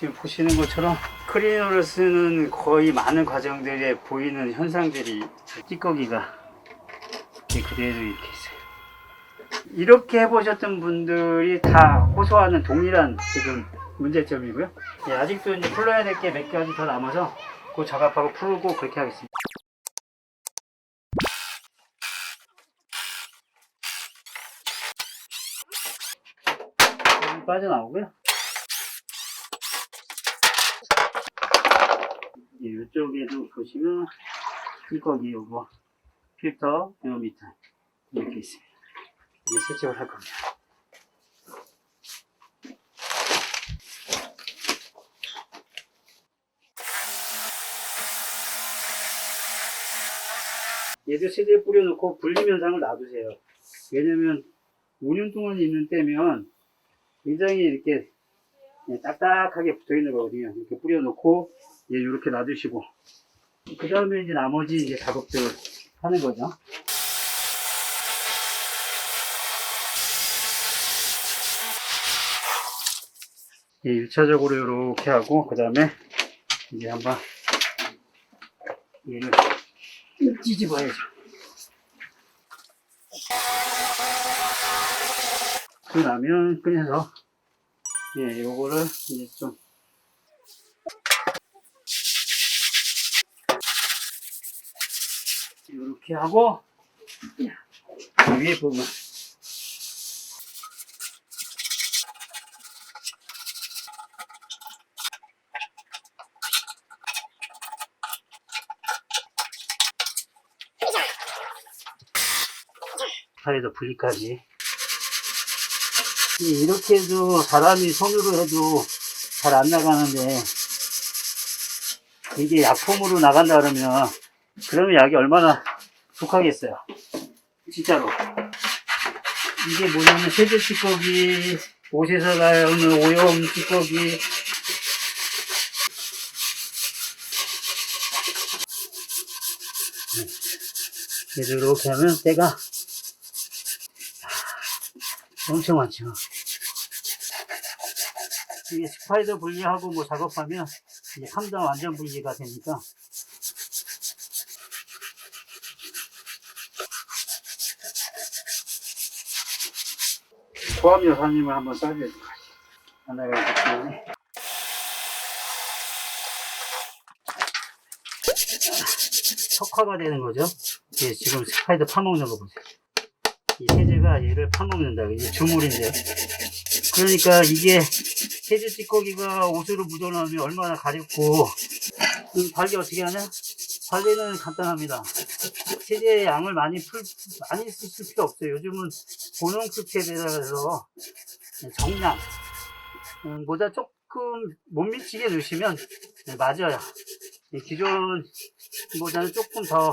지금 보시는 것처럼 크리너를 쓰는 거의 많은 과정들에 보이는 현상들이 찌꺼기가 그대로 이렇게 있어요. 이렇게 해보셨던 분들이 다 호소하는 동일한 지금 문제점이고요. 예, 아직도 이제 풀러야 될 게 몇 가지 더 남아서 그 작업하고 풀고 그렇게 하겠습니다. 빠져나오고요. 예, 이쪽에도 보시면 찌꺼기 요거 필터 요 밑에 이렇게 있습니다. 이제 세척을 할 겁니다. 얘도 세제에 뿌려놓고 분림 현상을 놔두세요. 왜냐면 5년 동안 있는 때면 굉장히 이렇게 예, 딱딱하게 붙어 있는 거거든요. 이렇게 뿌려놓고 예, 이렇게 놔두시고 그 다음에 이제 나머지 이제 작업들 하는 거죠. 예, 1차적으로 이렇게 하고 그 다음에 이제 한번 얘를 뒤집어야죠. 그 나면 꺼내서 예, 요거를 이제 좀 이렇게 하고 위에 부분 사이드 분리까지. 이- 이렇게 해도 사람이 손으로 해도 잘 안 나가는데 이게 약품으로 나간다 그러면 그러면 약이 얼마나 독하겠어요. 진짜로. 이게 뭐냐면 세제 찌꺼기 옷에서 나오는 오염 찌꺼기 그래서 이렇게 하면 때가 엄청 많죠. 이게 스파이더 분리하고 뭐 작업하면 이제 3단 완전 분리가 되니까 고함 여사님을 한번 있기 때문에. 석화가 되는 거죠. 예, 지금 스파이더 파먹는 거 보세요. 이 세제가 얘를 파먹는다. 이게 주물인데요. 그러니까 이게 세제 찌꺼기가 옷으로 묻어나오면 얼마나 가렵고 그럼 관리 어떻게 하냐? 관리는 간단합니다. 세제의 양을 많이 풀 많이 쓸 필요 없어요. 요즘은 고농 수채에다가서 정량 음, 보다 조금 못 미치게 넣으시면 네, 맞아요. 이 기존보다는 조금 더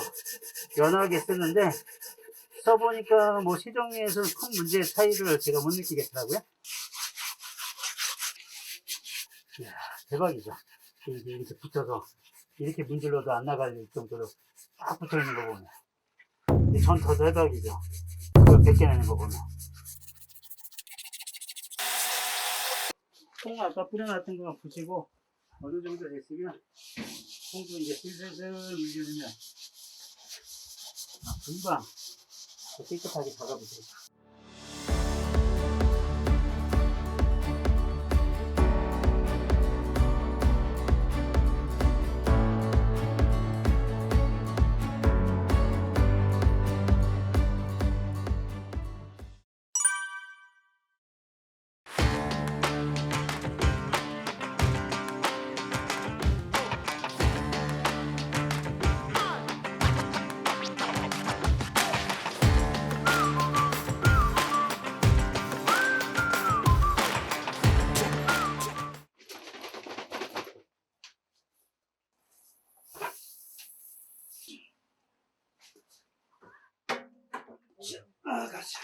연하게 쓰는데 써보니까 뭐 시정리에서 큰 문제 차이를 제가 못 느끼겠더라고요. 이야, 대박이죠. 이렇게 붙어서 이렇게 문질러도 안 나갈 정도로 딱 붙어 있는 거 보면 전더 대박이죠. 그걸 벗겨내는 거 보면. 콩 아까 뿌려놨던 거 붙이고 어느 정도 됐으면 콩도 이제 슬슬슬 물려주면 아, 금방 깨끗하게 작아보세요. 아, 가자.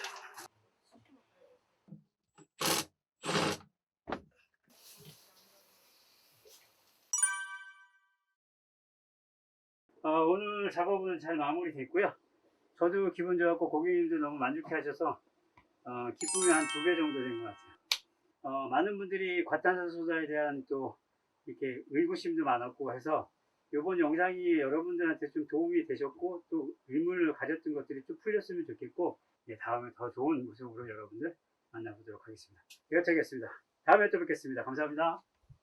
아, 오늘 작업은 잘 마무리됐고요. 저도 기분 좋았고 고객님도 너무 만족해 하셔서 어, 기쁨이 한 두 배 정도 된 것 같아요. 어, 많은 분들이 과탄산소사에 대한 또 이렇게 의구심도 많았고 해서 이번 영상이 여러분들한테 좀 도움이 되셨고 또 의문을 가졌던 것들이 좀 풀렸으면 좋겠고 네, 다음에 더 좋은 모습으로 여러분들 만나보도록 하겠습니다. 이렇게 하겠습니다. 다음에 또 뵙겠습니다. 감사합니다.